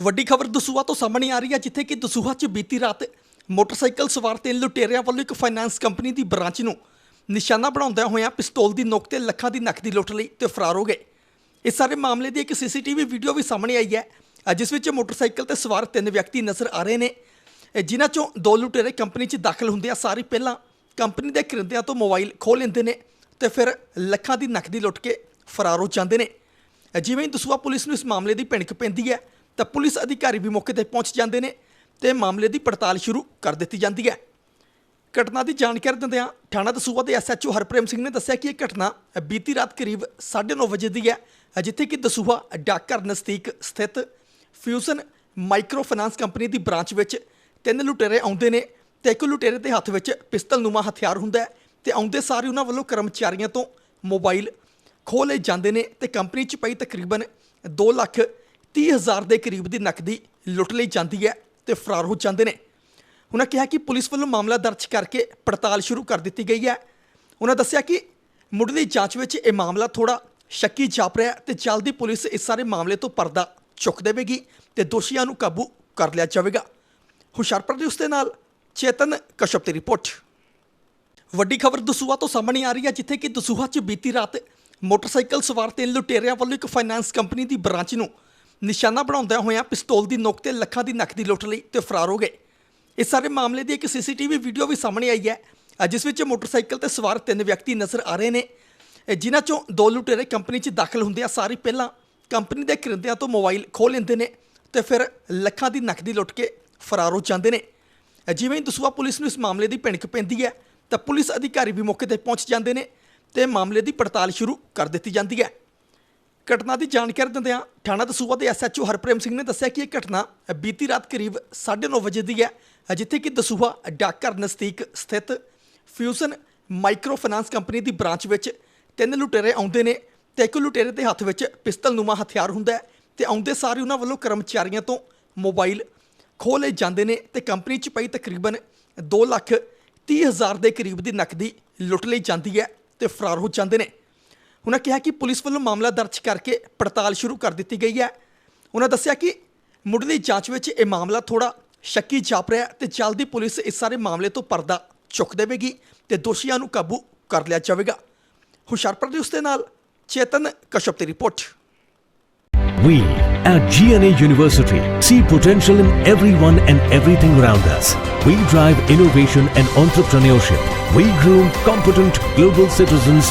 ਵੱਡੀ ਖਬਰ ਦਸੂਹਾ ਤੋਂ ਸਾਹਮਣੇ ਆ ਰਹੀ ਹੈ, ਜਿੱਥੇ ਕਿ ਦਸੂਹਾ 'ਚ ਬੀਤੀ ਰਾਤ ਮੋਟਰਸਾਈਕਲ ਸਵਾਰ ਤਿੰਨ ਲੁਟੇਰਿਆਂ ਵੱਲੋਂ ਇੱਕ ਫਾਈਨਾਂਸ ਕੰਪਨੀ ਦੀ ਬ੍ਰਾਂਚ ਨੂੰ ਨਿਸ਼ਾਨਾ ਬਣਾਉਂਦਿਆਂ ਹੋਇਆਂ ਪਿਸਤੌਲ ਦੀ ਨੋਕ ਤੇ ਲੱਖਾਂ ਦੀ ਨਕਦੀ ਲੁੱਟ ਲਈ ਤੇ ਫਰਾਰ ਹੋ ਗਏ। ਇਸ ਸਾਰੇ ਮਾਮਲੇ ਦੀ ਇੱਕ ਸੀਸੀਟੀਵੀ ਵੀਡੀਓ ਵੀ ਸਾਹਮਣੇ ਆਈ ਹੈ, ਜਿਸ ਵਿੱਚ ਮੋਟਰਸਾਈਕਲ ਤੇ ਸਵਾਰ ਤਿੰਨ ਵਿਅਕਤੀ ਨਜ਼ਰ ਆ ਰਹੇ ਨੇ। ਜਿਨ੍ਹਾਂ ਚੋਂ ਦੋ ਲੁਟੇਰੇ ਕੰਪਨੀ 'ਚ ਦਾਖਲ ਹੁੰਦੇ ਆ, ਸਾਰੀ ਪਹਿਲਾਂ ਕੰਪਨੀ ਦੇ ਕਰਿੰਦਿਆਂ ਤੋਂ ਮੋਬਾਈਲ ਖੋਹ ਲੈਂਦੇ ਨੇ ਤੇ ਫਿਰ ਲੱਖਾਂ ਦੀ ਨਕਦੀ ਲੁੱਟ ਕੇ ਫਰਾਰ ਹੋ ਜਾਂਦੇ ਨੇ। ਜਿਵੇਂ ਹੀ ਦਸੂਹਾ ਪੁਲਿਸ ਨੂੰ ਇਸ ਮਾਮਲੇ ਦੀ ਭਿਣਕ ਪੈਂਦੀ ਹੈ ਤਾਂ ਪੁਲਿਸ ਅਧਿਕਾਰੀ ਵੀ ਮੌਕੇ ਤੇ ਪਹੁੰਚ ਜਾਂਦੇ ਨੇ ਤੇ ਮਾਮਲੇ ਦੀ ਪੜਤਾਲ ਸ਼ੁਰੂ ਕਰ ਦਿੱਤੀ ਜਾਂਦੀ ਹੈ। ਘਟਨਾ ਦੀ ਜਾਣਕਾਰੀ ਦਿੰਦਿਆਂ ਥਾਣਾ ਦਸੂਹਾ ਦੇ ਐਸਐਚਓ ਹਰਪ੍ਰੇਮ ਸਿੰਘ ਨੇ ਦੱਸਿਆ ਕਿ ਇਹ ਘਟਨਾ ਬੀਤੀ ਰਾਤ ਕਰੀਬ 9:30 ਵਜੇ ਦੀ ਹੈ, ਜਿੱਥੇ ਕਿ ਦਸੂਹਾ ਡਾਕਰ ਨਜ਼ਦੀਕ ਸਥਿਤ ਫਿਊਜ਼ਨ ਮਾਈਕਰੋ ਫਾਈਨਾਂਸ ਕੰਪਨੀ ਦੀ ਬ੍ਰਾਂਚ ਵਿੱਚ ਤਿੰਨ ਲੁਟੇਰੇ ਆਉਂਦੇ ਨੇ ਤੇ ਇੱਕ ਲੁਟੇਰੇ ਦੇ ਹੱਥ ਵਿੱਚ ਪਿਸਤਲ ਨੂਮਾ ਹਥਿਆਰ ਹੁੰਦਾ ਹੈ ਤੇ ਆਉਂਦੇ ਸਾਰੇ ਉਹਨਾਂ ਵੱਲੋਂ ਕਰਮਚਾਰੀਆਂ ਤੋਂ ਮੋਬਾਈਲ ਖੋਹ ਲਏ ਜਾਂਦੇ ਨੇ ਤੇ ਕੰਪਨੀ 'ਚ ਪਈ ਤਕਰੀਬਨ 2 ਲੱਖ 30 ਹਜ਼ਾਰ ਦੇ ਕਰੀਬ ਦੀ ਨਕਦੀ ਲੁੱਟ ਲਈ ਜਾਂਦੀ ਹੈ ਤੇ ਫਰਾਰ ਹੋ ਜਾਂਦੇ ਨੇ। ਉਹਨਾਂ ਕਿਹਾ ਕਿ ਪੁਲਿਸ ਵੱਲੋਂ ਮਾਮਲਾ ਦਰਜ ਕਰਕੇ ਪੜਤਾਲ ਸ਼ੁਰੂ ਕਰ ਦਿੱਤੀ ਗਈ ਹੈ। ਉਹਨਾਂ ਦੱਸਿਆ ਕਿ ਮੁੱਢਲੀ ਜਾਂਚ ਵਿੱਚ ਇਹ ਮਾਮਲਾ ਥੋੜਾ ਸ਼ੱਕੀ ਜਾਪ ਰਿਹਾ ਹੈ ਤੇ ਜਲਦੀ ਪੁਲਿਸ ਇਸ ਸਾਰੇ ਮਾਮਲੇ ਤੋਂ ਪਰਦਾ ਚੁੱਕ ਦੇਵੇਗੀ ਤੇ ਦੋਸ਼ੀਆਂ ਨੂੰ ਕਾਬੂ ਕਰ ਲਿਆ ਜਾਵੇਗਾ। ਹੁਸ਼ਿਆਰਪੁਰ ਦੇ ਉਸ ਦੇ ਨਾਲ ਚੇਤਨ ਕਸ਼ਪ ਦੀ ਰਿਪੋਰਟ। ਵੱਡੀ ਖਬਰ ਦਸੂਹਾ ਤੋਂ ਸਾਹਮਣੇ ਆ ਰਹੀ ਹੈ, ਜਿੱਥੇ ਕਿ ਦਸੂਹਾ 'ਚ ਬੀਤੀ ਰਾਤ ਮੋਟਰਸਾਈਕਲ ਸਵਾਰ ਤਿੰਨ ਲੁਟੇਰਿਆਂ ਵੱਲੋਂ ਇੱਕ ਫਾਈਨਾਂਸ ਕੰਪਨੀ ਦੀ ਬ੍ਰਾਂਚ ਨੂੰ ਨਿਸ਼ਾਨਾ ਬਣਾਉਂਦਿਆਂ ਹੋਇਆਂ ਪਿਸਤੌਲ ਦੀ ਨੋਕ ਤੇ ਲੱਖਾਂ ਦੀ ਨਕਦੀ ਲੁੱਟ ਲਈ ਤੇ ਫਰਾਰ ਹੋ ਗਏ। ਇਸ ਸਾਰੇ ਮਾਮਲੇ ਦੀ ਇੱਕ ਸੀਸੀਟੀਵੀ ਵੀਡੀਓ ਵੀ ਸਾਹਮਣੇ ਆਈ ਹੈ। ਜਿਸ ਵਿੱਚ ਮੋਟਰਸਾਈਕਲ ਤੇ ਸਵਾਰ ਤਿੰਨ ਵਿਅਕਤੀ ਨਜ਼ਰ ਆ ਰਹੇ ਨੇ। ਜਿਨ੍ਹਾਂ ਚੋਂ ਦੋ ਲੁਟੇਰੇ ਕੰਪਨੀ 'ਚ ਦਾਖਲ ਹੁੰਦੇ ਆ। ਸਾਰੀ ਪਹਿਲਾਂ ਕੰਪਨੀ ਦੇ ਕਰਿੰਦਿਆਂ ਤੋਂ ਮੋਬਾਈਲ ਖੋਹ ਲੈਂਦੇ ਨੇ ਤੇ ਫਿਰ ਲੱਖਾਂ ਦੀ ਨਕਦੀ ਲੁੱਟ ਕੇ ਫਰਾਰ ਹੋ ਜਾਂਦੇ ਨੇ। ਜਿਵੇਂ ਹੀ ਦਸੂਹਾ ਪੁਲਿਸ ਨੂੰ ਇਸ ਮਾਮਲੇ ਦੀ ਭਿਣਕ ਪੈਂਦੀ ਹੈ, ਤਾਂ ਪੁਲਿਸ ਅਧਿਕਾਰੀ ਵੀ ਮੌਕੇ ਤੇ ਪਹੁੰਚ ਜਾਂਦੇ ਨੇ ਤੇ ਮਾਮਲੇ ਦੀ ਪੜਤਾਲ ਸ਼ੁਰੂ ਕਰ ਦਿੱਤੀ ਜਾਂਦੀ ਹੈ। ਘਟਨਾ ਦੀ ਜਾਣਕਾਰੀ ਦਿੰਦਿਆਂ ਥਾਣਾ ਦਸੂਹਾ ਦੇ ਐਸਐਚਓ ਹਰਪ੍ਰੇਮ ਸਿੰਘ ਨੇ ਦੱਸਿਆ ਕਿ ਇਹ ਘਟਨਾ ਬੀਤੀ ਰਾਤ ਕਰੀਬ 9:30 ਵਜੇ ਦੀ ਹੈ, ਜਿੱਥੇ ਕਿ ਦਸੂਹਾ ਡਾਕਰ ਨਜ਼ਦੀਕ ਸਥਿਤ ਫਿਊਜ਼ਨ ਮਾਈਕਰੋ ਫਾਈਨਾਂਸ ਕੰਪਨੀ ਦੀ ਬ੍ਰਾਂਚ ਵਿੱਚ ਤਿੰਨ ਲੁਟੇਰੇ ਆਉਂਦੇ ਨੇ ਤੇ ਇੱਕ ਲੁਟੇਰੇ ਦੇ ਹੱਥ ਵਿੱਚ ਪਿਸਤਲ ਨੂਮਾ ਹਥਿਆਰ ਹੁੰਦਾ ਹੈ ਤੇ ਆਉਂਦੇ ਸਾਰ ਹੀ ਉਹਨਾਂ ਵੱਲੋਂ ਕਰਮਚਾਰੀਆਂ ਤੋਂ ਮੋਬਾਈਲ ਖੋਹ ਲਏ ਜਾਂਦੇ ਨੇ ਤੇ ਕੰਪਨੀ 'ਚ ਪਈ ਤਕਰੀਬਨ 2 ਲੱਖ 30 ਹਜ਼ਾਰ ਦੇ ਕਰੀਬ ਦੀ ਨਕਦੀ ਲੁੱਟ ਲਈ ਜਾਂਦੀ ਹੈ ਤੇ ਫਰਾਰ ਹੋ ਜਾਂਦੇ ਨੇ। ਉਹਨਾਂ ਕਿਹਾ ਕਿ ਪੁਲਿਸ ਵੱਲੋਂ ਮਾਮਲਾ ਦਰਜ ਕਰਕੇ ਪੜਤਾਲ ਸ਼ੁਰੂ ਕਰ ਦਿੱਤੀ ਗਈ ਹੈ ਉਹਨਾਂ ਦੱਸਿਆ ਕਿ ਮੁੱਢਲੀ ਜਾਂਚ ਵਿੱਚ ਇਹ ਮਾਮਲਾ ਥੋੜਾ ਸ਼ੱਕੀ ਜਾਪ ਰਿਹਾ ਹੈ ਤੇ ਜਲਦੀ ਪੁਲਿਸ ਇਸ ਸਾਰੇ ਮਾਮਲੇ ਤੋਂ ਪਰਦਾ ਚੁੱਕ ਦੇਵੇਗੀ ਤੇ ਦੋਸ਼ੀਆਂ ਨੂੰ ਕਾਬੂ ਕਰ ਲਿਆ ਜਾਵੇਗਾ ਹੁਸ਼ਿਆਰਪੁਰ ਦੇ ਉਸ ਦੇ ਨਾਲ ਚੇਤਨ ਕਸ਼ਪ ਦੀ report We at GNA University see potential in everyone and everything around us. We drive innovation and entrepreneurship. We groom competent global citizens